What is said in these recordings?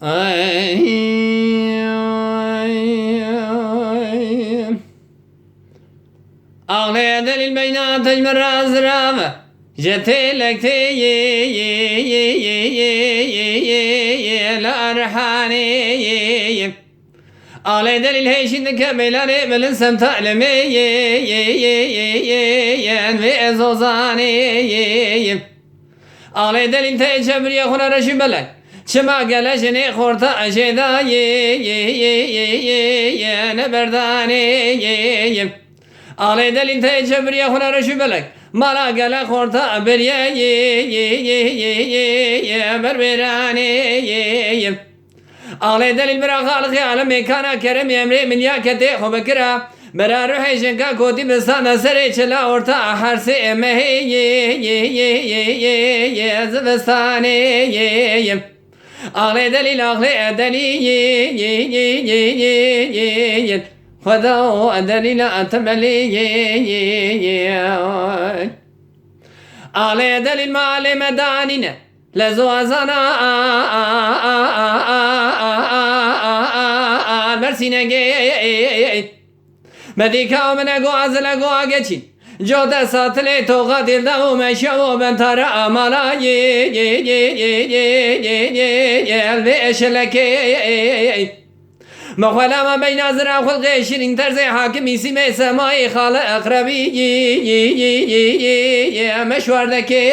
Ay, ay, ay. Ağlaya delil beyna tecmer ye ye ye ye ye ye ye ye la arhane ye heyşinde kemeler emelin sem ta'leme ye ye ye ye ye ye ve ezozane ye ye Ağlaya delil te cebir yakuna reşibelek Şema gele jene horta jeda ye ye ye ye ye ye ne berdane ye ye. Ağlay delin te cebriye hunara şübelek. Mala gele horta beriye ye ye ye ye ye ye berberane ye ye. Ağlay delil bir ağalık yâle mekana kerem emri min yakete hobekira. Mera ruhe jenka kodi besana sere çela orta harse emehe ye ye ye ye ye ye zıvestane ye ye. Ahli delil ahli edeliyin Fadav edelil atemeliyin Ahli edelil malim edanine Lezu azana Versine gey Medika omene go azla go geçin جاده ساتل توغا دلده و مشا و تر امالا الویش لکی مخوالا ما بی نظر خود خلق این طرز حاکمی می سمای خال خالق ربی مشوردکی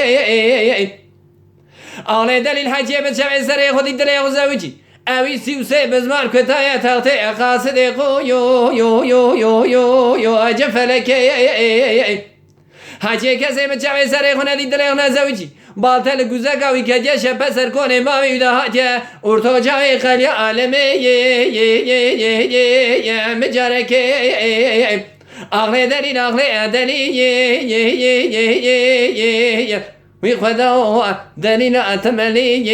آله دلیل حجیه به شمع سر خودی دلی غزوجی Evisiuse bezmar kötaya tahte ekası de ko yo yo yo yo yo yo acı feleke ye ye ye ye Hacı kese mi çave sere hune didele hune zavci Baltel güze kavi kece şepe ser kone mavi üda hacı Orta çave kalya aleme ye ye ye ye ye ye Mecareke ye ye ye Akle delil akle edeli ye ye ye ye ye ye وغدو دليل أتملي.